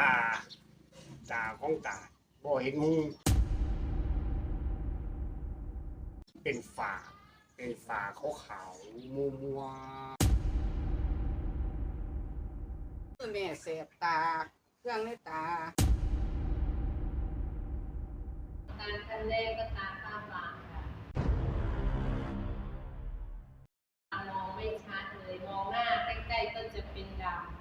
ตา ตาของตาบ่เห็นหุงเป็นฝาเป็นฝาขาวขาวๆมัวมัวแม่เสบตา เครื่องในตาการคันแรกก็ตาข้างหลังค่ะมองไม่ชัดเลย มองหน้าใกล้ๆก็จะเป็นดำ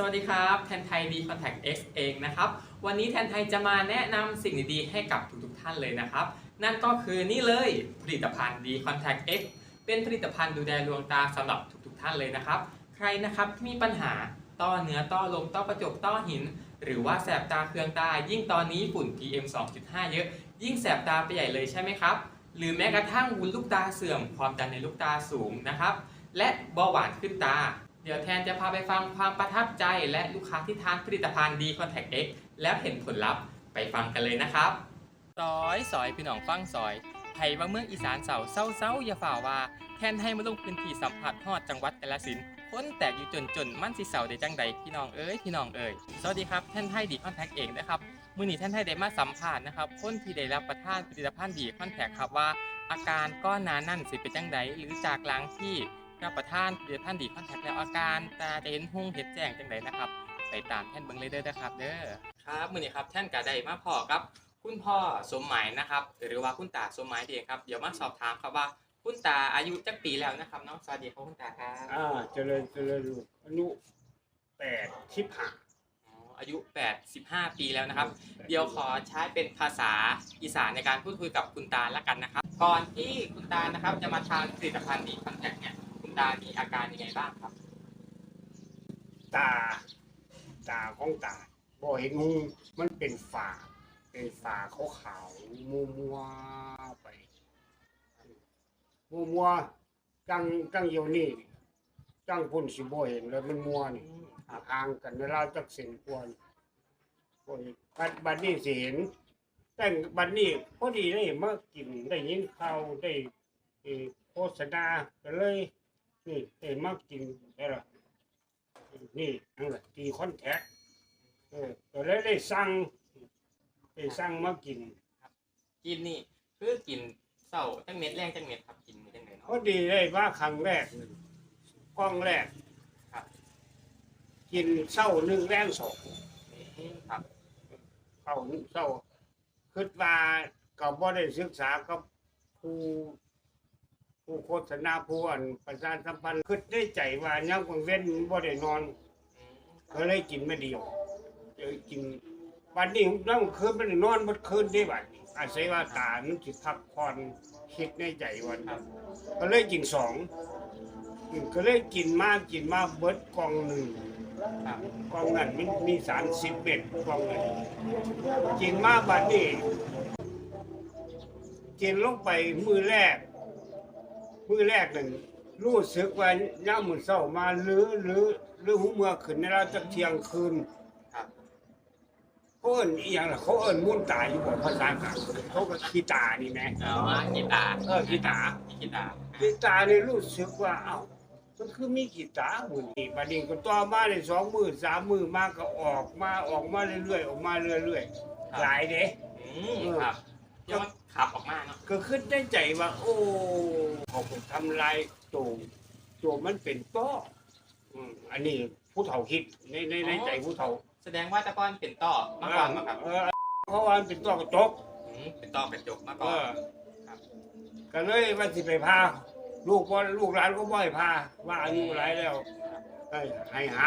สวัสดีครับแทนไทย D Contact X เองนะครับ วันนี้แทนไทยจะมาแนะนำสิ่งดีๆให้กับทุกๆท่านเลยนะครับ นั่นก็คือนี่เลยผลิตภัณฑ์ D Contact X เป็นผลิตภัณฑ์ดูแลดวงตาสำหรับทุกๆท่านเลยนะครับ ใครนะครับที่มีปัญหาต้อเนื้อต้อลมต้อกระจกต้อหิน หรือว่าแสบตาเคืองตา ยิ่งตอนนี้ฝุ่น PM 2.5 เยอะ ยิ่งแสบตาไปใหญ่เลยใช่ไหมครับ หรือแม้กระทั่งวุ้นลูกตาเสื่อมความดันในลูกตาสูงนะครับและเบาหวานขึ้นตา เดี๋ยวแทนจะพาไปฟังความประทับใจและลูกค้าที่ทานผลิตภัณฑ์ D Contact X แล้วเห็นผลลัพธ์ไปฟังกันเลยนะครับซอยซอยพี่น้องฟังซอยไผว่าเมืองอีสานเสาเศร้าเศร้าอย่าฝ่าว่าแทนให้มาลงพื้นที่สัมผัสฮอดจังหวัดกาฬสินธุ์คนแตกอยู่จนจนมั่นสิเสาได้จังใดพี่น้องเอ้ยพี่น้องเอ้ยสวัสดีครับแทนไทยดีคอนแทคเองนะครับมือนี้แทนไทยได้มาสัมภาษณ์นะครับคนที่ได้รับประทานผลิตภัณฑ์ดีคอนแทคครับว่า อาการก้อนนานั่นสิเป็นจังใดหรือจากหลังที่ รับประทานผลิตภัณฑ์ดีคอนแทคแล้วอาการตาจะเห็นหุ่งเห็ดแจ้งจังใดนะครับไปตามแท่นเบิงเลยเด้อนะครับเด้อครับมือนี้ครับแท่นกะได้มาพอครับ คุณพ่อสมหมายนะครับ หรือว่าคุณตาสมหมายเองครับเดี๋ยวมาสอบถามครับว่าคุณตาอายุจักปีแล้วนะครับน้องสวัสดีครับคุณตาครับอ่าเจริญเจริญลูกอายุแปดชิบห้าอ๋ออายุ 85 ปีแล้วนะครับ เดี๋ยวขอใช้เป็นภาษาอีสานในการพูดคุยกับคุณตาละกันนะครับ ก่อนที่คุณตานะครับจะมาทานผลิตภัณฑ์ดีคอนแทคเนี่ยคุณ ตามีอาการยังไงบ้างครับ ตา ตาของตาบ่เห็นหุงมันเป็นฝาเป็นฝาขาวขาวๆมัวมัวๆไปมัวมัวๆจังจังเดี๋ยวนี้จังพุ่นสิบ่เห็นเลยมันมัวนี่ห่างกันเวลาจักเส้นกวนบ่เห็นบัดบัดนี้สิเห็นแต่บัดนี้พอดีได้มากินได้ยินข่าวได้เอ่อโฆษณาก็เลย นี่ได้มากินได้ละนี่นั่นแหละตีคอนแทคเออก็เลยได้สั่งได้สั่งมากินกินนี่คือกินเศร้าจังเม็ดแรงจังเม็ดครับกินมีจังไหนพเนาะอดีได้ว่าครั้งแรกนี่กล้องแรกครับ กินเศร้าหนึ่งแรงสองอืมครับเข้าหนึ่งเศร้าคิดว่าก็บ่ได้ศึกษากับผู้ ผู้โฆษณาผู้อันประชาสัมพันธ์คิดได้ใจว่ายังกลางเว้นบ่ได้นอนก็เลยกินไม่เดียวเดี๋ยวกินวันนี้นั่งคืนมันนอนหมดคืนได้บัดนี้อาศัยว่าตามันสิพักผ่อนคิดในใจวันครับ ก็เลยกินสองก็เลยกินมากกินมากเบิดกล่องหนึ่งกองนั้นมันมีสารสิบเอ็ดกองนั้นกินมากบัดนี้กินลงไปมือแรก มือแรกนั่นรู้สึกว่าย่ามมือเศร้ามาหรือหรือหรือหูเมื่อขึ้นในเราจะเที่ยงคืนครับเขาเอิ้นอีหยังล่ะเขาเอิ้นมุ่นตาอยู่บ่ภาษากลางเขาก็ขี้ตานี่แหมอ๋อกีตาร์เออกีตาร์มีกีตาร์ขี้ตานี่รู้สึกว่า เอ้า มันคือมีขี้ตาหมื้นี้บัดนี้ก็ต่อมาได้สองมื้อสามมื้อมาก็ออกมาออกมาเรื่อยๆออกมาเรื่อยๆหลายเด้อืมครับเดี๋ยวมัน ขับออกมาเนาะก็คิดในใจว่า โอ้เขาไปทำลายโจมโจมมันเป็นต้ออืมอันนี้ผู้เฒ่าคิดในในในใจผู้เฒ่าแสดงว่าแตะกอนเป็นต่อมาก่อนมาครับเออเพราะว่ามันเป็นต้อกระจกอืมเป็นต่อเป็นจกมาเอก่อนอครับก็เลยว่าสิไปพา ลูกบ่ลูกหลานก็บ่ให้พา ว่าอายุหลายแล้วเอ้ยให้หา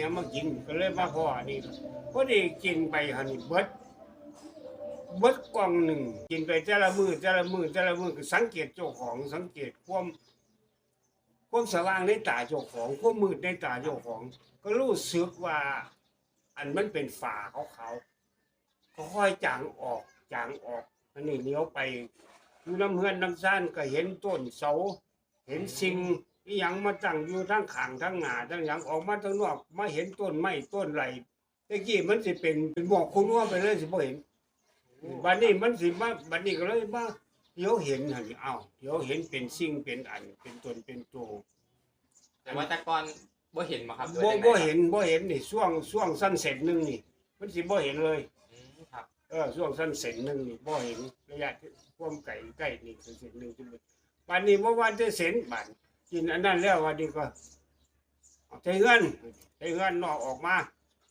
อย่างมากินก็เลยมาพ่อนี่พอดีกินไปหันนี่เบิด เบิดกล่องหนึ่งกินไปแต่ละมือแต่ละมือแต่ละมือก็สังเกตเจ้าของสังเกตความความสว่างในตาเจ้าของความมืดในตาเจ้าของ ก็รู้สึกว่า อันมันเป็นฝาเขาวๆก็ค่อยจางออกจางออกอันนี้เลี้ยวไปอยู่น้ำเฮือนน้ำซ่านก็เห็นต้นเสา เห็นสิ่งอีหยังมาตั้งอยู่ทั้งขางทั้งหนาทั้งหยังออกมาทั้งนอกมาเห็นต้นไม้ต้นไรตะกี้มันสิเป็นเป็นหมอกคุณว่าไปเลยสิบ่เห็น บัดนี้มันสิมาบัดนี้ก็เลยมาเดี๋ยวเห็นหั่นเอ้าเดี๋ยวเห็นเป็นสิ่งเป็นอัน เป็นตนเป็นตัวแต่ว่าแตะกอนบ่เห็นมาครับบ่บ่เห็นบ่เห็นนี่ช่วงช่วงสั้นเสร็จหนึงนี่ มันสิบ่เห็นเลย อืมครับเออช่วงสั้นเสร็จหนึงนี่บ่เห็นระยะที่ความไก่ใกล้นี่คือเสร็จหนึงจุดวันนี้บ่ว่าจะเสร็จบัดกินอันนั้นแล้ววันนี้ก็เอาใจเงินใจเงินนอกออกมา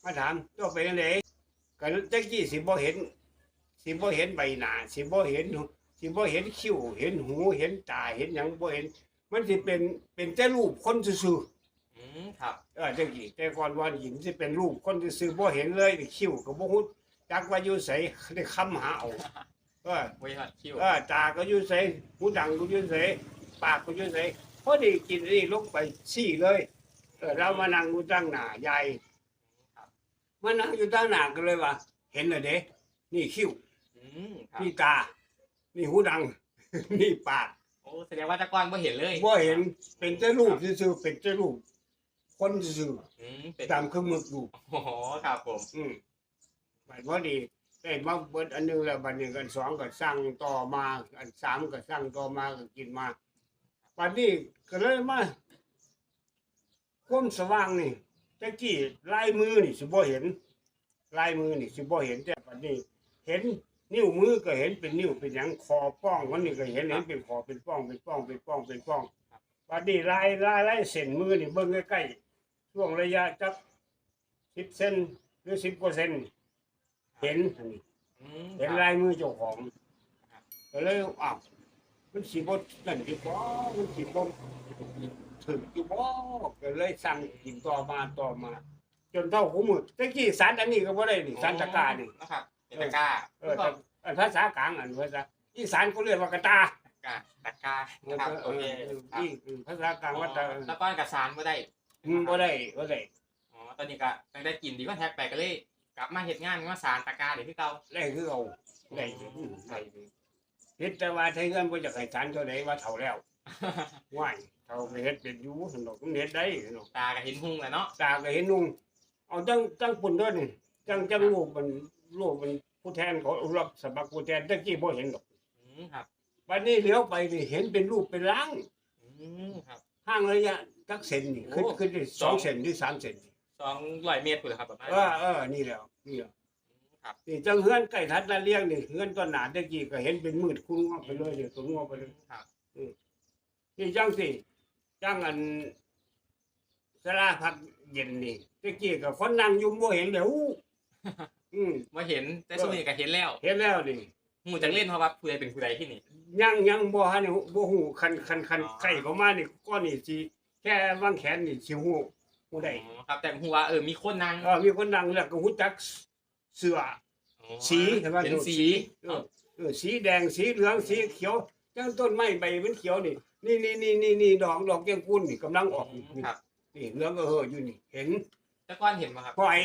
มาถามเจ้าไปจังไดก็จักกี้สิบ่เห็น สิบ่เห็นใบหน้าสิบ่เห็นหูสิบ่เห็นคิ้วเห็นหูเห็นตาเห็นหยังบ่เห็น มันสิเป็นเป็นแต่รูปคนซื่อๆอืมครับเออจังกี้แต่ก่อนวันหินสิเป็นรูปคนที่ซื้อบ่เห็นเลยนี่คิ้วก็บ่ฮู้จักว่าอยู่ไสได้คำหาเอาเออบ่เห็นคิวเออตาก็อยู่ไสหูดังก็อยู่ไสปากก็อยู่ไสพอดีกินอันนี่ลงไปซี่เลยเออเรามานั่งอยู่ตั้งหน้ายายมานั่งอยู่ตั้งหน้าก็เลยว่า เห็นแล้วเด้นี่คิ้วอื มครับนี่ตา นี่หูดัง นี่ปากโอ้แสดงว่าแตะกอนบ่เห็นเลยบ่เห็นเป็นแต่รูปซื่อๆเป็นแต่รูปคนซื่ออืมเป็นๆตามเครื่องมือรูปโอ้โหครับผม อืมบัดพอดีได้มาเบิดอันหนึงแล้วบัดนี้กันสองก็สร้างต่อมา อันสามก็สร้างต่อมาก็กินมาบัดนี้ก็เลยมาความสว่างนี่ตะกี้ลายมือนี่สิบ่เห็น ลายมือนี่สิบ่เห็นแต่บัดนี้ เห็น นิ้วมือก็เห็นเป็นนิ้วเป็นหยังคอป้องมันนี่ก็เห็นเห็นเป็นคอเป็นป้องเป็นป้องเป็นป้องเป็นป้องบัดนี้ลายลายลายเส้นมือนี่เบิ่งใกล้ๆช่วงระยะจักสิบเซนหรือสิบกว่าเซนเห็นอันนี้อืมเห็นครับลายมือเจ้าของก็เลยอ้าวมันสีบดนั่นดีบ่มันสีบดถึงอยู่บ่ก็เลยสั่งกินต่อมาต่อมา จนเท่าหูมือตะกี้สารอันนี้ก็บ่ได้นี่สารตะกร้านี่นะครับ เป็นตะกร้าเออแต่เออภาษากลางอันภาษาอีสานเขาเรียกว่ากระตาตะกร้าตะกร้านะครับโอเคเออครับนี่คือภาษากลางว่าตะตะกอนกับสารบ่ได้อืมบ่ได้บ่ได้อ๋อตอนนี้ก็ตั้งได้กินดีก็แท็กไปก็เลย กลับมาเฮ็ดงานมาสารตะกร้าเดี๋ยวพี่เก่าได้คือเอาได้อืมได้เฮ็ดแต่ว่าไทยเงินบ่อยากให้สารเท่าใดว่าเท่าแล้วว่ายเขาไปเฮ็ดเป็นอยู่สนุกมันเฮ็ดได้สนุกตาก็เห็นหุ่งแล้วเนาะตาก็เห็นนุ่งเอาจังจังปุ่นเด้อนี่จังจังลูกมัน ลูกมันผู้แทนเขารับสมัครผู้แทนตะกี้บ่เห็นดอกอืมครับบัดนี้เลี้ยวไปนี่เห็นเป็นรูปเป็นร่างอืมครับ ห่างระยะจักเซนนี่ขึ้นโอ้ ขึ้นได้สองเซนหรือสามเซนสองร้อยเมตรพุ่นเหรอครับประมาณเออเออนี่แหล้วนี่แหละครับนี่จังเฮือนใกล้ทัดนาเลี้ยงนี่เฮือนต้นหนาตะกี้ก็เห็นเป็นมืดคุ้งออกไปเลยเดี๋ยวตัวงอกไปเลย ครับ นี่จังสิจังอันสลาพักเย็นนี่ตะกี้ก็คนนั่งอยู่บ่เห็นแล้ว อืมว่าเห็นแต่สุนี้ก็เห็นแล้วเห็นแล้วนี่หมู่จักเล่นเพราะว่าผู้ใดเป็นผู้ใดที่นี่ ยังยังบ่ฮันบ่ฮู้คันคันคันอ๋อ ไก่ประมาณนี่ก้อนนี่สิแค่วางแขนนี่สิฮู้ฮู้ได้อ๋อครับ แต่หัวาเออมีคนนั่งเออมีคนนั่งแล้วก็ฮู้จักเสื้อ อ๋อสีเห็นไหมเห็นสีเออเออสีแดงสีเหลืองสีเขียวจังต้นไม้ใบมันเขียวนี่นี่นี่นี่นี่นี่ดอกดอกแก้วกุนนี่กำลังออกนี่ครับ นี่เหลืองก็เฮออยู่นี่ เห็น แต่ก่อนเห็นป่ะครับปล่อย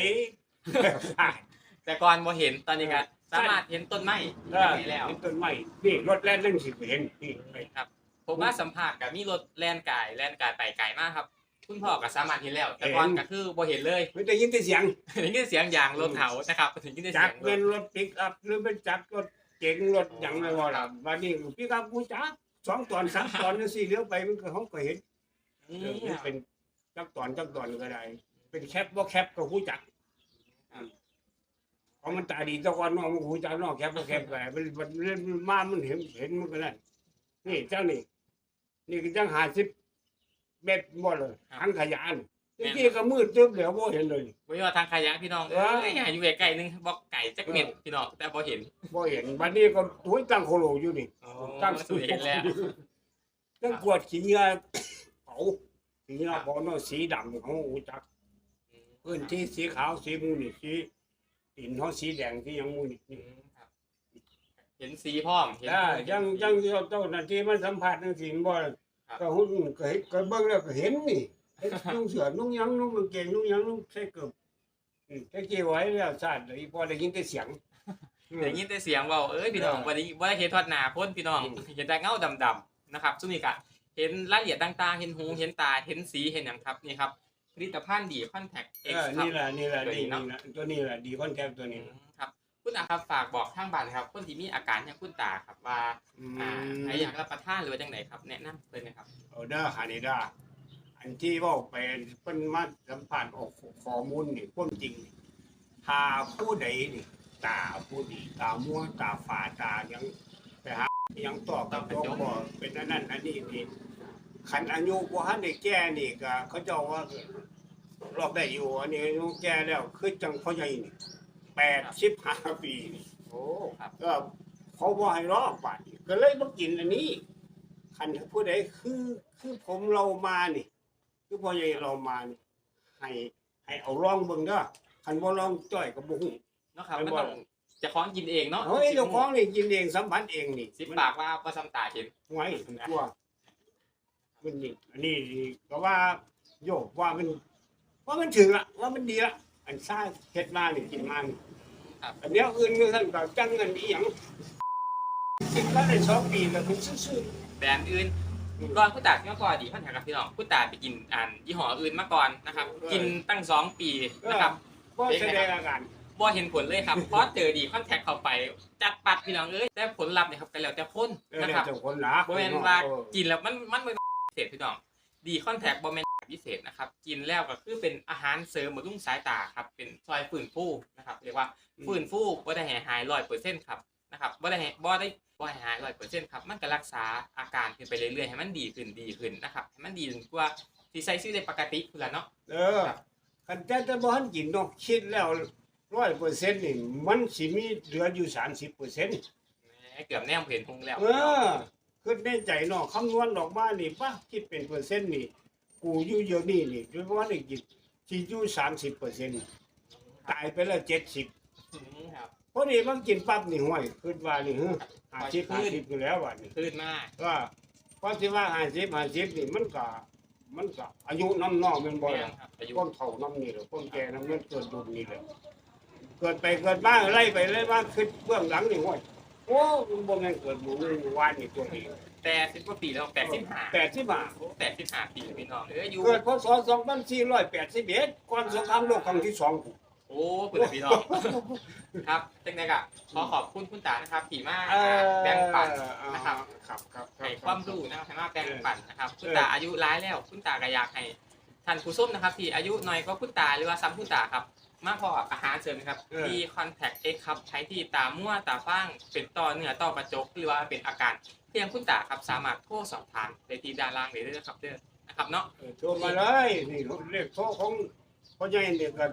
แต่ก่อนบ่เห็นตอนนี้ก็สามารถเห็นต้นไม้เออได้แล้วเห็นต้นไม้นี่รถแล่นนั่งสิเห็นนี่ไปครับ ผมว่าสัมผัสกับมีรถแล่นกายแล่นกายไปไกลมากครับ คุณพ่อก็สามารถเห็นแล้ว แต่ก่อนก็คือบ่เห็นเลยมันได้ยินแต่เสียงถึงยินเสียงยางรถเถานะครับถึงยินเสีจัยกงเป็นรถปิกอัพหรือเป็นจักรรถเก๋งรถหยังไงวะล่ะวันนี้ปิกอัพกูจักสองตอนสามตอนนี่สี่เลี้ยวไปมันก็เขาก็เห็นอืเออมมันเป็นจักตอนจักตอนก็ได้ เป็นแคปบ่แคปก็หูจัก เพราะมันตาดีตะกอนนองมันหูจักน้องแคปบ่แคปไปมันมันเล่นมามันเห็นเห็นมันก็นั่นนี่เจ้านี่นี่ก็จังหาสิบเม็ดบ่เลยทั้งขยานเมื่อกี้ก็มืดตึ๊บเดี๋ยวบ่เห็นเลยบ่ว่าทางขยะพี่น้องเอเอ้อยอยู่ไกลๆนึงบอกไก่จักเม็ดพี่น้องแต่บ่เห็นบ่เห็นบัดนี้ก็ถุยตั้งโคโลอยู่นี่ตั้งสุดเห็นแล้วตั้งกวดขี้เหงื่อเผาขี้เหงื่เผาเนาะสีดำของหูจักพื้นที่สีขาวสีมูนี่สี ตินเขาสีแดงที่ยังมูนี่อืมครับ เห็นสีพร้อมเห็น ได้ยังยังเจ้าหน้าที่มันสัมผัสจังซี่บ่ครับ ก็หุ่นก็เห็นก็เบิ่งแล้วก็เห็นนี่เฮ็ดนุ่งเสื้อนุ่งหยังนุ่งกางเกงนุ่งหยังนุ่งใส่เกือบอืมแต่กี้ไว้แล้วชาติเลยพอได้ยินแต่เสียงได้ยินแต่เสียงเว้าเอ้ยพี่น้องบ่ได้บ่ได้เห็นทอดหน้าคนพี่น้องอืม เห็นแต่เงาดำๆนะครับซุนี้ก็เห็นรายละเอียดต่างๆ เห็นหูเห็นตาเห็นสีเห็นหยังครับนี่ครับ ผลิตภัณฑ์ดีคอนแทคเอ X อครับนี่ล่ะนี่ล่ะตัวนี้นี่เนาะล่ะตัวนี้ล่ะดีคอนแทคตัวนี้ครับ คุณอาครับฝากบอกทางบ้านครับ คนที่มีอาการอย่างคุณตาครับว่าอือ่ามใครอยากรับประทานหรือว่าจังไหนครับ แนะนำเลยนะครับ เอาเด้อหานี่เด้ออันที่เว่าไปเพิ่นมาสัมผัสออกข้อมูลนี่ความจริงนี่ถ้าผู้ใดนี่ตาผู้ดีตามัวตาฝาตายังไปหายังตอบกับตัวบ่เป็นอันนั้นอันนี้นี่ขันอายุบ่ทันได้แก่นี่ก็เขาเจ้าว่า รอบได้อยู่ อันนี้อายุแก่แล้วคือจังพ่อใหญ่นี่85ปีนี่โอ้ครับ ก็เขาบ่ให้รอบาดนี้ก็เลยมากินอันนี้คันผู้ใดคือคือผมเรามานี่ คือพ่อใหญ่เรามานี่ให้ให้เอาลองเบิ่งเด้อคันบ่ลองจ้อยก็บ่ฮู้เนาะครับไม่มันบ่ต้องจะคล้องกินเองเนาะเฮ้ยเจ้าของนี่กินเองสัมผัสเองนี่สิบปากว่าประสำตาเห็น ไว้ทั้งตัวมันนี่อันนี้ก็ว่าโยกว่ามัน ว่ามันถึงละว่ามันดีละอันซ่าเฮ็ดมานี่กินมานี่ครับอันเนี้ยอื่นคือท่านก็จังเงินอีหยังกินมาได้สองปีก็คือซื่อแบรนด์อื่นก่อนคุณตาที่มาก่อนดีพันธะกับพี่น้องคุณตาไปกินอ่านยี่ห้ออื่นมาก่อนนะครับ กินตั้งสองปีนะครับๆบ่แสดงอาการบ่เห็นผลเลยครับเพราะเจอดีคอนแทคเข้าไปจัดปัดพี่น้องเอ้ยแต่ผลลัพธ์เนี่ยครับแต่แล้วแต่คนเออนะเนี่คยรับเจ้าคนหลาบ่แม่นว่ากินแล้วมันมันเป็นพิเศษพี่น้องดีคอนแทคบ่แม่น พิเศษนะครับ กินแล้วก็คือเป็นอาหารเสริมบำรุงสายตาครับ เป็นซอยฟื้นฟูนะครับ เรียกว่าฟื้นฟูบ่ได้ให้หาย100%ครับนะครับบ่ได้ให้บ่ได้บ่ให้หาย100%ครับ มันก็รักษาอาการขึ้นไปเรื่อยๆให้มันดีขึ้นดีขึ้นนะครับให้มันดีจนกว่าสิใช้ชีวิตได้ปกติพุ่นล่ะเนาะเออคันแต่แต่บ่ทันกินเนาะคิดแล้ว100%นี่มันสิมีเหลืออยู่30%แหมเกือบแนมเห็นพุงแล้ว เออคือในใจเนาะคำนวณออกมานี่ป่ะคิดเป็นเปอร์เซ็นต์นี่ กูอยู่เดี๋ยวนี้นี่ด้วยว่าได้กินสิอยู่30%ตายไปแล้ว70อืมครับ พอดีมันกินปั๊บนี่ห้วยคิดว่านี่เฮ้อ50 50อยู่แล้วว่านี่คลื่นมากก็เพราะสิว่า50 50นี่มันก็มันก็อายุน้ำนอกแมันบ่แม่ล่ะนครับอายุคนเฒ่าน้ำนี่แหละคนแก่น้ำมันเกิดดุลนี่แหละเกิดไปเกิดมาไล่ไปไล่มาขึ้นเบื้องหลังนี่ห้วยโอ้มันบ่แม่นเกิดบุญวานนี่ตัวนี้ แต่สิบกว่าปีแล้วแปดสิบห้าแปดสิบห้าแปดสิบห้าปีพี่น้องเอ้ยอยู่เกิดพศสองพันสี่ร้อยแปดสิบเอ็ดก่อนสงครามโลกครั้งที่สองโอ้คุณพี่น้องครับจังไดกะขอขอบคุณคุณตานะครับที่มาเออแบ่งปันนะครับครับครับให้ความรู้นะครับให้มาแบ่งปันนะครับคุณตาอายุร้ายแล้วคุณตาก็อยากให้ท่านผู้ชมนะครับ ที่อายุน้อยกว่าคุณตาหรือว่าซ้ำคุณตาครับมาพออาหารเสริมนะครับที่คอนแทคเอ็กครับใช้ที่ตามั่วตาฟ้างเป็นต่อเนื้อต่อกระจกหรือว่าเป็นอาการ เพียงคุณตาครับสามารถโทรสอบถามได้ที่ด้านล่างเลยด้วยนะครับเด้อนะครับเนาะเออโทรมาเลยนี่เลขโทรของพ่อใหญ่เนี่ยก็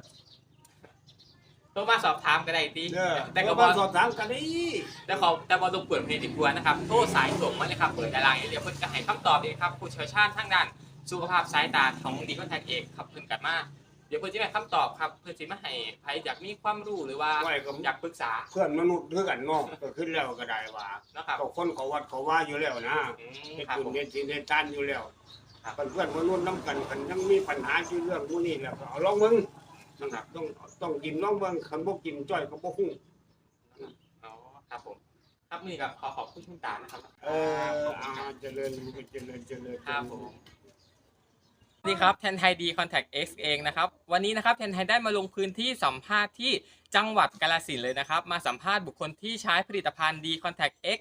โทรมาสอบถามก็ได้ตีเด้อแต่โทก็รบอมาสอบถามกันได้แต่เขาแต่บอลงเปิดเพลงดีกว่านะครับโทรสายส่งมาเลยครับเปิดตารางอย่างเดียวเพื่อนจะให้คำตอบเองครับผู้เชี่ยวชาญทางด้านสุขภาพสายตาของดีคอนแทคเอกครับเพื่อนกันมา เดี๋ยวเพื่อนจะให้คำตอบครับ เพื่อนจะมาให้ใครอยากมีความรู้หรือว่าไว้กับ อยากปรึกษาเพื่อนมนุษย์ด้วยกันเนาะก็ขึ้นแล้วก็ได้ว่านะครับก็คนเขาวัดเขาว่าอยู่แล้วนะอืมเฮ็ดครับบุญผมเฮ็ดศีลเฮ็ดทานอยู่แล้วครับ เพื่อนมนุษย์น้ำกันกันยังมีปัญหาอยู่เรื่องพวกนี้แล้วก็เอาลองมึงนะครับต้องต้องกินลองเบิ่งคันบ่กินจ้อยก็บ่ฮู้อ๋อครับผม ครับนี่ครับขอขอบคุณคุณตานะครับ เอออ่าเจริญเจริญเจริญ ครับผม นี่ครับแทนไทยดีคอนแทค X เองนะครับวันนี้นะครับแทนไทยได้มาลงพื้นที่สัมภาษณ์ที่จังหวัดกาฬสินเลยนะครับ มาสัมภาษณ์บุคคลที่ใช้ผลิตภัณฑ์ดีคอนแทค X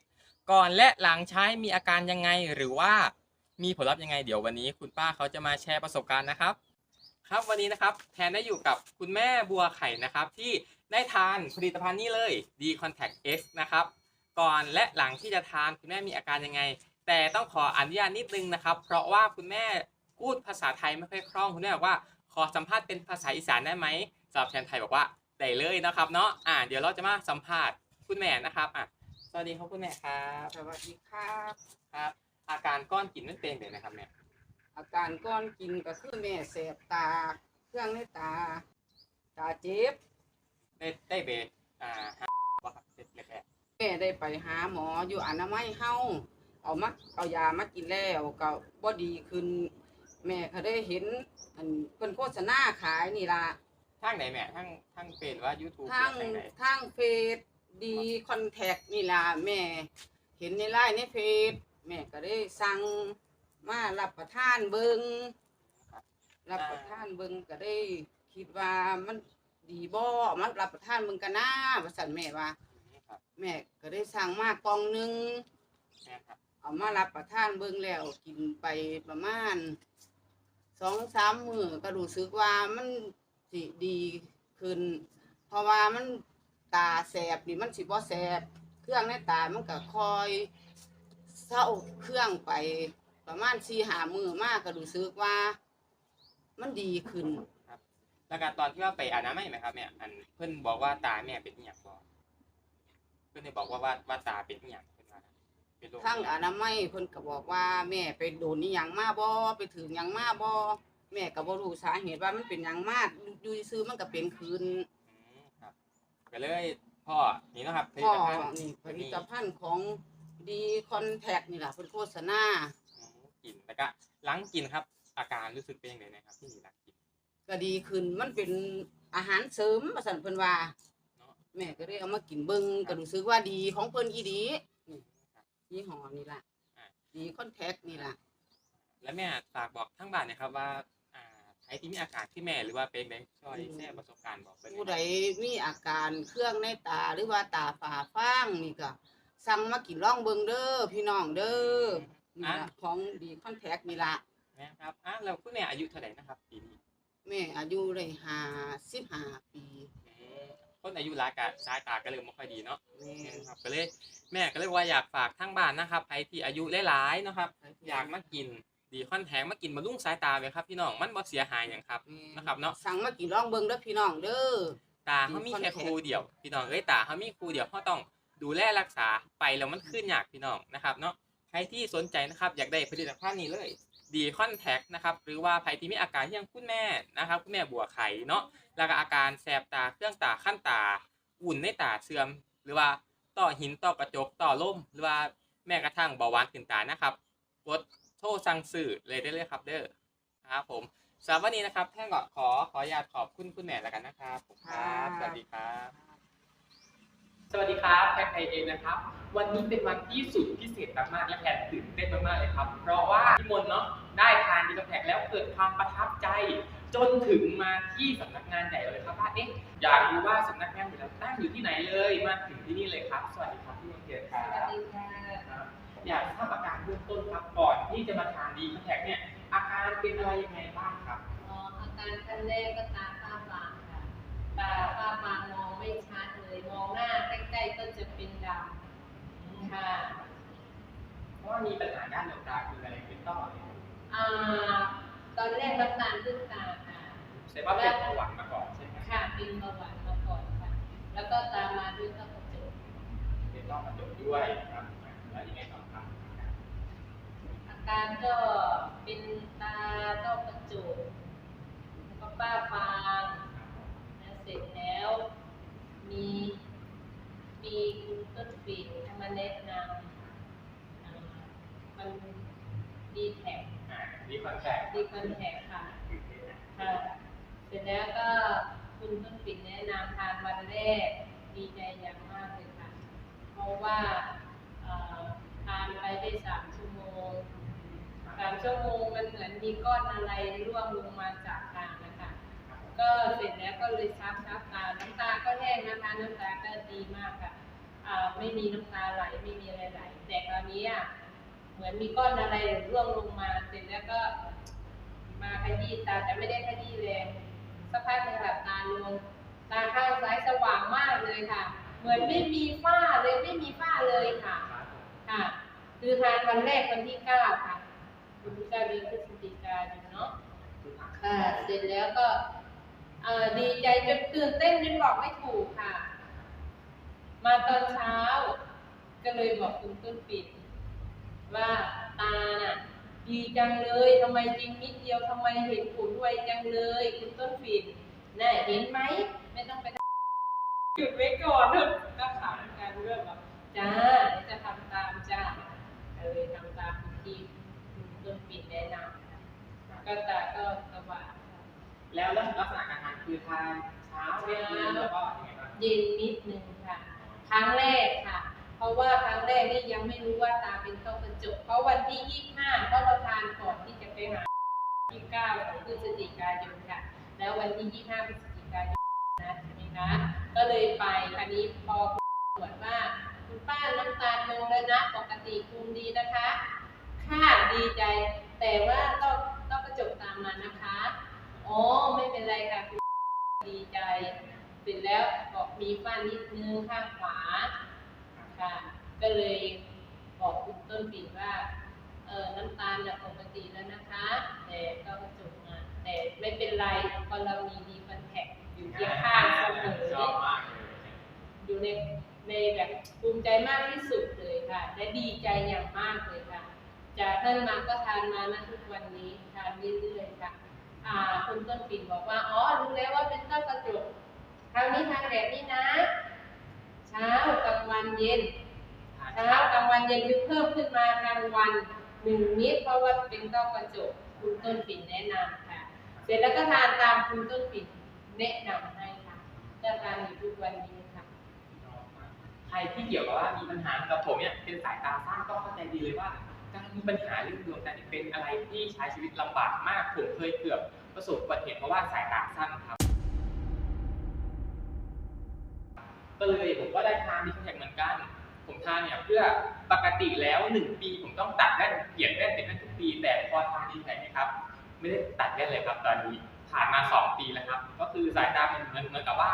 ก่อนและหลังใช้มีอาการยังไงหรือว่ามีผลลัพธ์ยังไงเดี๋ยววันนี้คุณป้าเขาจะมาแชร์ประสบการณ์นะครับ ครับวันนี้นะครับแทนได้อยู่กับคุณแม่บัวไข่นะครับที่ได้ทานผลิตภัณฑ์นี้เลย D Contact X นะครับก่อนและหลังที่จะทานคุณแม่มีอาการยังไง แต่ต้องขออนุญาตนิดนึงนะครับ เพราะว่าคุณแม่ พูดภาษาไทยไม่ค่อยคล่องคุณแม่บอกว่าขอสัมภาษณ์เป็นภาษาอีสานได้ไหมสำหรับแทนไทยบอกว่าได้เลยนะครับเนาะอ่าเดี๋ยวเราจะมาสัมภาษณ์คุณแม่นะครับอะสวัสดีครับคุณแม่ครับสวัสดีครับครับ อาการก้อนกินนั่นเป็นเลยนะครับแม่อาการก่อนกินก็คือแม่แสบตา เครื่องในตา ตาเจ็บได้ได้เบสอ่าหาว่าครับเสร็จแรกแม่ได้ไปหาหมออยู่อนามัยเฮาเอามาเอายามากินแล้วก็บ่ดีขึ้น แม่ก็ได้เห็น อันเพิ่นโฆษณาขายนี่ล่ะๆทางไหนแม่ทางทางเป็นว่า YouTube ทางทางไหนทางเฟซดีคอนแทคนี่ล่ะแม่ เห็นในไลน์ในเฟซแม่ก็ได้สั่งมารับประทานเบิงรับประทานเบิงก็ได้ คิดว่ามันดีบ่มันรับประทานเบิงกันนะว่าซั่นแม่ว่า ครับแม่ก็ได้สั่งมากล่องหนึง แม่ครับเอามารับประทานเบิ่งแล้วกินไปประมาณ สองสามมือก็รู้สึกว่ามันสิดีขึ้น เพราะว่ามันตาแสบนี่มันสิบ่แสบ เครื่องในตามันก็คอยเศร้าเครื่องไปประมาณสี่หามือมากก็รู้สึกว่า มันดีขึ้น แล้วก็ตอนที่ว่าไปอาบน้ำไม่ไหมครับเนี่ยอันเพื่อนบอกว่าตาแม่เป็นอหย่างบอกเพื่อนได้บอกว่าว่าว่าตาเป็นอหย่าง ทั้งอนามัยเพิ่นก็บอกว่า แม่ไปโดนนี่หยังมาบ่ไปถึงหยังมาบ่แม่ก็บ่รู้สาเหตุว่ามันเป็นหยังมาอยู่ซื่อๆมันก็เป็นคืนอืมครับก็เลยพ่อนี่เนาะครับผลิพ่อตภัณฑ์นี่ผลิตภัณฑ์ของดีคอนแทคนี่ล่ะเพิ่นโฆษณาอืมกินแล้วก็หล้างกินครับ อาการรู้สึกเป็นยังไงนะครับที่นี่หล้างกินก็ดีขึ้นมันเป็นอาหารเสริมว่าซั่นเพิ่นว่า เนาะ แม่ก็เลยเอามากินเบิ่งก็รู้สึกว่าดีของเพิ่นอีดีอืมครับ ยี่ห้อนี่ล่ะอ่าดีคอนแทคนี่ล่ะ แล้วแม่ฝากบอกทั้งบ้านนะครับว่าอ่าใครที่มีอาการที่แม่หรือว่าเป็นแบงค์ช่วยแชร์ประสบการณ์บอกเพิ่นผู้นะใดครับมีอาการเครื่องในตาหรือว่าตาฝาฟางนี่ก็สั่งมากินล่องเบิงเด้อพี่น้องเด้อนี่ละของดีคอนแทคนี่ละแม่ครับอะแล้วคุณแม่อายุเท่าไหร่นะครับปีนี้แม่อายุได้ห้าสิบห้าปีอืม คนอายุหลายกะสายตาก็เลยไม่ค่อยดีเนาะแม่ครับก็เลยแม่ก็เลยว่าอยากฝากทั้งบ้านนะครับใครที่อายุหลายๆเนาะครับ อยากมากินดีคอนแทงมากินบำรุงสายตาไปครับพี่น้องมันบ่เสียหายอย่างครับแม่นะครับเนาะสั่งมากินล่องเบิงเด้อพี่น้องเด้อตาเขามีแค่ครูเดียว พี่น้องเอ้ยตาเขามีครูเดียวเขาต้องดูแลรักษาไปแล้วมันขึ้นยากพี่น้องนะครับเนาะใครที่สนใจนะครับอยากได้ผลิตภัณฑ์นี้เลย ดีคอนแทคนะครับหรือว่าใครที่มีอาการที่ยังคุณแม่นะครับคุณแม่บัวไข่เนาะแล้วก็อาการแสบตาเครื่องตาขั้นตาอุ่นในตาเสื่อม หรือว่าต่อหินต่อกระจกต่อล่ม หรือว่าแม้กระทั่งเบาหวานขึ้นตานะครับกดโทรสั่งซื้อเลยได้เลยครับเด้อครับผมสำหรับวันนี้นะครับแท่งก็ขอขออนุญาตขอบคุณคุณแม่แล้วกันนะครับผมครับสวัสดีครับสวัสดีครับแพนไทยเองนะครับ วันนี้เป็นวันที่สุดพิเศษมากๆและแพนตื่นเต้นมากๆเลยครับ เพราะว่าพี่มนต์เนาะ ได้ทานดีคอนแทคแล้วเกิดความประทับใจ จนถึงมาที่สำนักงานใหญ่เลยครับว่าเอ๊ะอยากรู้ว่าสำนักงานอยู่ตั้งอยู่ที่ไหนเลยมาถึงที่นี่เลยครับ สวัสดีครับพี่มนต์เกียรติคสรับวัสดีค่ะอยากทราบอาการเบื้องต้นครับก่อนที่จะมาทานดีคอนแทคเนี่ยอาการเป็นอะไรยังไงบ้างครับอ๋ออาการขั้นแรกก็ตาฝ้าฟางค่ะตาฝ้าฟางมองไม่ชัดเลยมองหน้าใกล้ๆก็จะเป็นดำค่ะเพราะว่ามีปัญหาด้านดวงตาคืออะไรเป็นต้อเนี่ย อ่าตอนแรกน้ำตาลขึ้นตาค่ะแสดงว่าเป็นเบาหวานมาก่อนใช่ไหมค่ะเป็นเบาหวานมาก่อนค่ะ แล้วก็ตามมาด้วยต้อกระจกเป็นต้อกระจกด้วยนะครับแล้วยังไงต่อครับอาการก็เป็นตาต้อกระจกแล้วก็ฝ้าฟางแล้วเสร็จแล้ว มีมีคุณต้นปีนมาแนะนำอ่ามันดีแท็กอ่า ดีคอนแทคดีคอนแทคค่ะค่ะ เสร็จแล้วก็คุณต้นปีนแนะนำทานวันแรกดีใจอย่างมากเลยค่ะ เพราะว่าทานไปได้สามชั่วโมงสามชั่วโมงมันเหมือนมีก้อนอะไรร่วงลงมาจากทางนะคะ ก็เสร็จแล้วก็เลยซับซับตา น้ำตาก็แห้งนะคะ น้ำตาก็ดีมากค่ะไม่มีน้ำตาไหลไม่มีอะไรไหลแต่ตอนนี้อะ เหมือนมีก้อนอะไรร่วงลงมาเสร็จแล้วก็มาขยี้ตาแต่ไม่ได้ขยี้แรงสักพักหนึงแบบตาลงตาข้างซ้ายสว่างมากเลยค่ะ เหมือนไม่มีฝ้าเลยไม่มีฝ้าเลยค่ะค่ะ คือทานวันแรกวันที่เก้าค่ะวันที่เก้าเดือนพฤศจิกายนเนาะค่ะเสร็จแล้วก็เออดีใจจนตื่นเต้นจนบอกไม่ถูกค่ะ มาตอนเช้า ก็เลยบอกคุณต้นปิด ว่าตาน่ะดีจังเลยทำไมจริงนิดเดียวทำไมเห็นผลไวจังเลยคุณต้นปิดน่ะเห็นไหมไม่ต้องไปหยุดไว้ก่อนเถอะก็ถามกันเรื่องแบบจ้าเดี๋ยวจะทำตามจ้าก็เลยทำตามที่คุณต้นปิดแนะนำค่ะก็ตาก็สว่างค่ะแล้วลักษณะการทานคือทานเช้าเย็นแล้วก็ยังไงบ้างเย็นนิดนึงค่ะ ครั้งแรกค่ะ เพราะว่าครั้งแรกนี่ยังไม่รู้ว่าตาเป็นต้อกระจก เพราะวันที่ยี่ห้าเราะทานก่อนที่จะไปหาที่เก้าของพฤศจิกายนค่ะ แล้ววันที่ยี่ห้าพฤศจิกายนนะใช่ไหมคะ ก็เลยไปอันนี้พอตรวจว่าคุณป้าน้ำตาลลงแล้วนะปกติคุมดีนะคะ ค่ะดีใจ แต่ว่าต้องต้องกระจกตามมานะคะอ๋อไม่เป็นไรค่ะคุณดีใจ เสร็จแล้วบอกมีฝ้านิดนึงข้างขวา ค่ะก็เลยบอกคุณต้นปีว่าเออน้ำตาลน่ะปกติแล้วนะคะ แต่ก็กระจกอะแต่ไม่เป็นไรเพราะเรามีดีคอนแทคอยู่เคียงข้างเสมอชอบมากเลยอยู่ในในแบบภูมิใจมากที่สุดเลยค่ะ และดีใจอย่างมากเลยค่ะ จากท่านมาก็ทานมานะทุกวันนี้ทานเรื่อยๆค่ะอ่าคุณต้นปิ่นบอกว่า อ๋อ รู้แล้วว่าเป็นต้นกระจกคราวนี้ทานแบบนี้นะเช้ากลาง วันเย็นเช้ากลางวันเย็นคือเพิ่มขึ้นมากลางวันหนึ่งนิดเพราะว่าเป็นต้อกระจกคุณต้นปิ่นแนะนำค่ะ เสร็จแล้วก็ทานตามคุณต้นปิ่นแนะนำให้ค่ะก็ทานอยู่ทุกวันนี้ค่ะใครที่เกี่ยวกับว่ามีปัญหากับผมเนี่ยเป็นสายตาสั้นก็เข้าใจดีเลยว่าการมีปัญหาเรื่องดวงตาเป็นอะไรที่ใช้ชีวิตลำบากมากผมเคยเกือบประสบอุบัติเหตุเพราะว่าสายตาสั้นครับ ก็เลยผมก็ได้ทานดีคอนแทคเหมือนกัน ผมทานเนี่ยเพื่อปกติแล้วหนึ่งปีผมต้องตัดแว่นเปลี่ยนแว่นเป็นแว่นทุกปี แต่พอทานดีแทคเนี่ยครับ ไม่ได้ตัดแว่นเลยครับตอนนี้ผ่านมาสองปีแล้วครับ ก็คือสายตามันเหมือนเหมือนกับว่า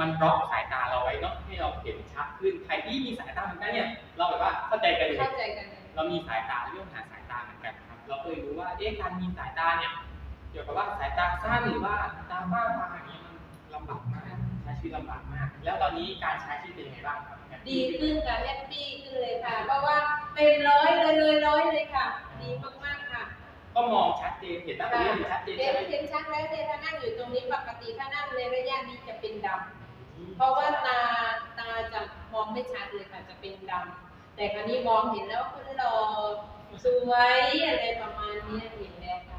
มันบล็อกสายตาเราไว้เนาะให้เราเห็นชัดขึ้นใครที่มีสายตาเหมือนกันเนี่ย เราแบบว่าเข้าใจกันเลยเข้าใจกันเลยเรามีสายตาเรื่องหาสายตาเหมือนกันครับ เราก็เลยรู้ว่าเอ๊ะการมีสายตาเนี่ยเกี่ยวกับว่าสายตาสั้นหรือว่าตาบ้าตาอย่างเงี้ยมันลำบากมากใช้ชีวิตลำบากมาก แล้วตอนนี้การใช้ชีวิตเป็นยังไงบ้างครับดีขึ้นค่ะแฮปปี้ขึ้นเลยค่ะ เพราะว่าเป็นร้อยเลยเลยร้อยเลยค่ะ ดีมากๆค่ะ ก็มองชัดเจนเห็นหน้าตัวเองชัดเจนเดี๋ยใช่วไหมเห็นชัดแล้วเนี่ยถ้านั่งอยู่ตรงนี้ปกติถ้านั่งในระยะนี้จะเป็นดำเพราะว่าตาตาจะมองไม่ชัดเลยค่ะจะเป็นดำแต่คราวนี้มองเห็นแล้วคุณรอสวยอะไรประมาณนี้เห็นแล้วค่ะ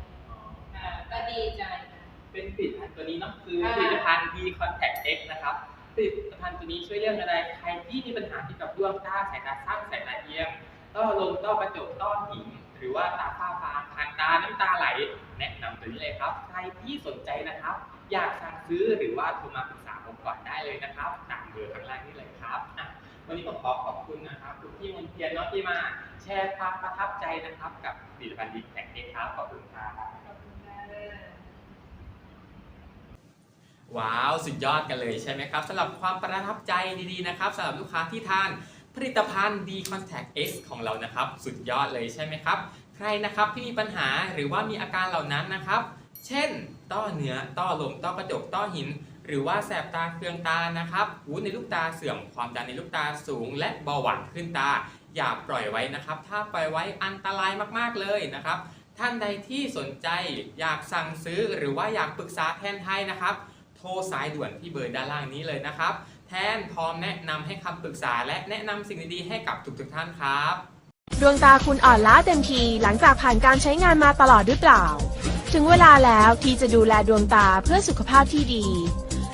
ค่ะก็ดีใจค่ะเป็นผลิตภัณฑ์ตัวนี้เนาะคือค่ะผลิตภัณฑ์ D Contact X นะครับผลิ ตัวนี้ช่วยเรื่องอะไร ใครที่มีปัญหาเกี่ยวกับดวงตาสายตาสั้นสายตาเอียงต้อลมต้อกระจกต้อหินหรือว่าตาฝ้าฟางผ่านตาน้ำตาไหล แนะนำตัวนี้เลยครับ ใครที่สนใจนะครับ อยากสั่งซื้อหรือว่าโทรมาปรึกษาผมก่อนได้เลยนะครับตามเบอร์ข้างล่างนี่เลยครับวันนี้ผมขอขอบคุณนะครับคุณพี่มนเทียนเนาะที่มาแชร์ความประทับใจนะครับ กับผลิตภัณฑ์ D Contact X ครับขอบคุณครับ ว้าวสุดยอดกันเลยใช่ไหมครับสำหรับความประทับใจดีๆนะครับสำหรับลูกค้าที่ทานผลิตภัณฑ์ D Contact X ของเรานะครับ สุดยอดเลยใช่ไหมครับ ใครนะครับที่มีปัญหาหรือว่ามีอาการเหล่านั้นนะครับ เช่น ต้อเนื้อต้อลมต้อกระจกต้อหิน หรือว่าแสบตาเคืองตานะครับหูในลูกตาเสื่อมความดันในลูกตาสูง และเบาหวานขึ้นตา อย่าปล่อยไว้นะครับ ถ้าปล่อยไว้อันตรายมากๆเลยนะครับ ท่านใดที่สนใจอยากสั่งซื้อหรือว่าอยากปรึกษาแทนไทยนะครับ โทรสายด่วนที่เบอร์ด้านล่างนี้เลยนะครับ แทนพร้อมแนะนำให้คำปรึกษาและแนะนำสิ่งดีๆให้กับทุกๆท่านครับ ดวงตาคุณอ่อนล้าเต็มทีหลังจากผ่านการใช้งานมาตลอดหรือเปล่า ถึงเวลาแล้วที่จะดูแลดวงตาเพื่อสุขภาพที่ดี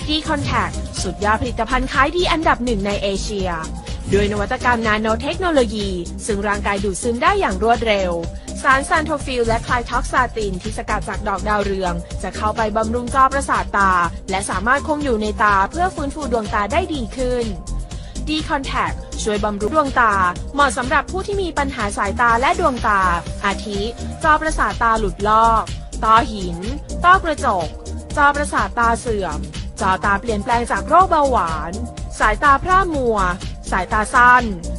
D Contact สุดยอดผลิตภัณฑ์ขายดีอันดับหนึ่งในเอเชีย ด้วยนวัตกรรมนาโนเทคโนโลยี ซึ่งร่างกายดูดซึมได้อย่างรวดเร็ว สารซานโทฟิลและคลายท็อกซาตินที่สกัดจากดอกดาวเรือง จะเข้าไปบำรุงจอประสาทตา และสามารถคงอยู่ในตาเพื่อฟื้นฟูดวงตาได้ดีขึ้น D Contact ช่วยบำรุงดวงตา เหมาะสำหรับผู้ที่มีปัญหาสายตาและดวงตา อาทิ จอประสาทตาหลุดลอก ต้อหิน ต้อกระจก จอประสาทตาเสื่อม จอตาเปลี่ยนแปลงจากโรคเบาหวาน สายตาพร่ามัว สายตาสั้น